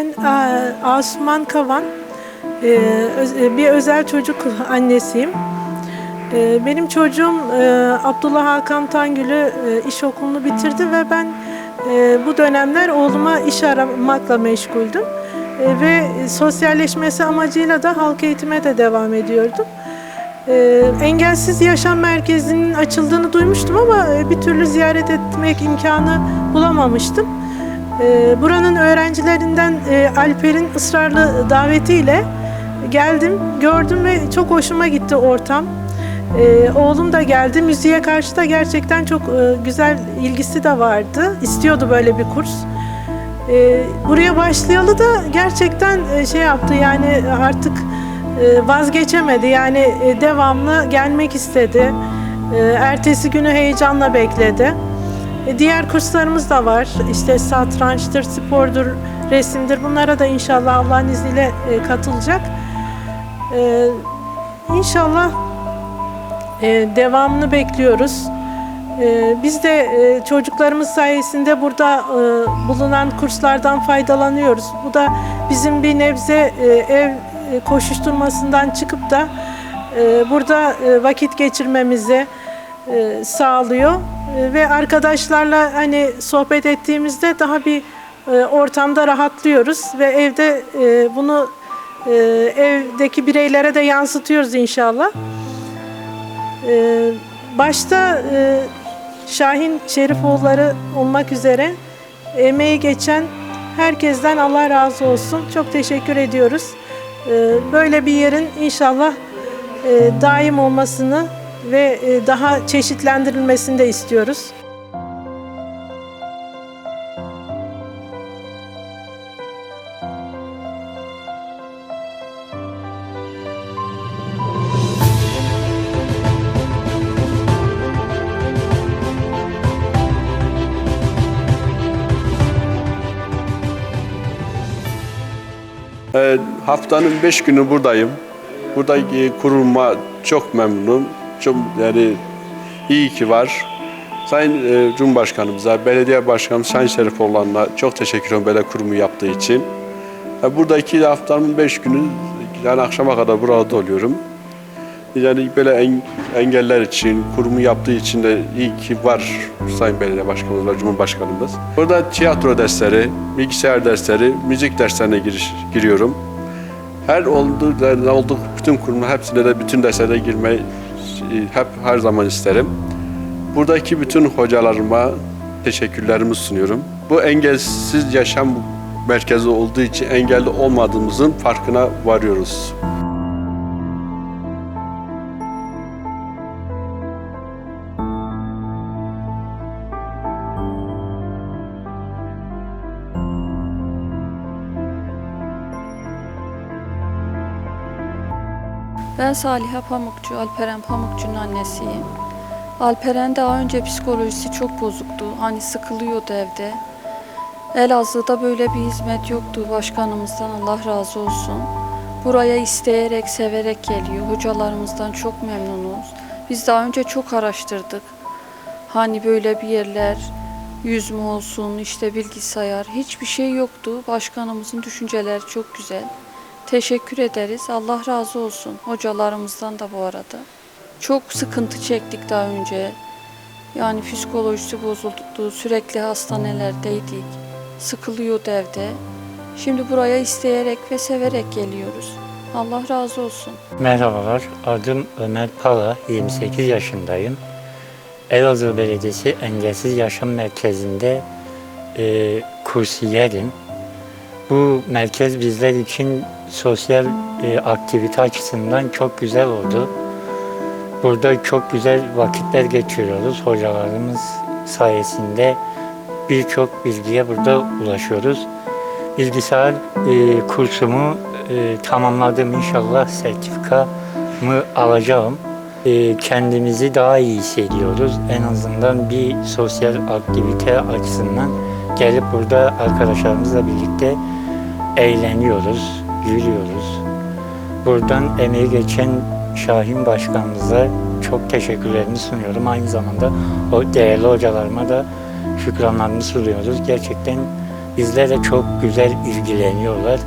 Ben e, Asuman Kavan, e, e, bir özel çocuk annesiyim. Benim çocuğum Abdullah Hakan Tangül'ü iş okulunu bitirdi ve ben bu dönemler oğluma iş aramakla meşguldüm. Ve sosyalleşmesi amacıyla da halk eğitime de devam ediyordum. Engelsiz Yaşam Merkezi'nin açıldığını duymuştum ama bir türlü ziyaret etmek imkanı bulamamıştım. E, Buranın öğrencilerinden e, Alper'in ısrarlı davetiyle geldim, gördüm ve çok hoşuma gitti ortam. E, Oğlum da geldi, müziğe karşı da gerçekten çok e, güzel ilgisi de vardı. İstiyordu böyle bir kurs. E, Buraya başlayalı da gerçekten e, şey yaptı yani artık vazgeçemedi. Yani devamlı gelmek istedi. Ertesi günü heyecanla bekledi. E, Diğer kurslarımız da var. İşte satrançtır, spordur, resimdir. Bunlara da inşallah Allah'ın izniyle e, katılacak. E, İnşallah devamını bekliyoruz. Biz de çocuklarımız sayesinde burada bulunan kurslardan faydalanıyoruz. Bu da bizim bir nebze ev koşuşturmasından çıkıp da burada vakit geçirmemizi sağlıyor ve arkadaşlarla hani sohbet ettiğimizde daha bir e, ortamda rahatlıyoruz ve evde e, bunu e, evdeki bireylere de yansıtıyoruz inşallah. E, başta Şahin Şerifoğulları olmak üzere emeği geçen herkesten Allah razı olsun. Çok teşekkür ediyoruz. E, böyle bir yerin inşallah daim olmasını ve e, daha çeşitlendirilmesini de istiyoruz. Ee, haftanın beş günü buradayım. Buradaki kurulma çok memnunum. Çok yani iyi ki var. Sayın e, Cumhurbaşkanımıza, belediye başkanımız Sayın Şerifoğlu'na çok teşekkür ederim böyle kurumu yaptığı için. E, buradaki haftanın beş günü yani akşama kadar burada oluyorum. Yani böyle en- engeller için, kurumu yaptığı için de iyi ki var Sayın Belediye Başkanımız ve Cumhurbaşkanımız. Burada tiyatro dersleri, bilgisayar dersleri, müzik derslerine giriş, giriyorum. Her olduğu, ne olduğu bütün kurumlar hepsine de bütün derslere girmeyi hep her zaman isterim. Buradaki bütün hocalarıma teşekkürlerimi sunuyorum. Bu engelsiz yaşam merkezi olduğu için engelli olmadığımızın farkına varıyoruz. Ben Saliha Pamukçu, Alperen Pamukçu'nun annesiyim. Alperen daha önce psikolojisi çok bozuktu. Hani sıkılıyordu evde. Elazığ'da böyle bir hizmet yoktu başkanımızdan Allah razı olsun. Buraya isteyerek, severek geliyor. Hocalarımızdan çok memnunuz. Biz daha önce çok araştırdık. Hani böyle bir yerler, yüzme olsun, işte bilgisayar, hiçbir şey yoktu. Başkanımızın düşünceleri çok güzel. Teşekkür ederiz. Allah razı olsun. Hocalarımızdan da bu arada. Çok sıkıntı çektik daha önce. Yani psikolojisi bozuldu. Sürekli hastanelerdeydik. Sıkılıyordu evde. Şimdi buraya isteyerek ve severek geliyoruz. Allah razı olsun. Merhabalar, adım Ömer Pala, 28 yaşındayım. Elazığ Belediyesi Engelsiz Yaşam Merkezi'nde e, kursiyerim. Bu merkez bizler için sosyal e, aktivite açısından çok güzel oldu. Burada çok güzel vakitler geçiriyoruz. Hocalarımız sayesinde birçok bilgiye burada ulaşıyoruz. Bilgisayar e, kursumu e, tamamladım inşallah sertifikamı alacağım. E, kendimizi daha iyi hissediyoruz. En azından bir sosyal aktivite açısından gelip burada arkadaşlarımızla birlikte eğleniyoruz, gülüyoruz. Buradan emeği geçen Şahin Başkanımıza çok teşekkürlerimi sunuyorum. Aynı zamanda o değerli hocalarıma da şükranlarımı sunuyoruz. Gerçekten bizlerle çok güzel ilgileniyorlar.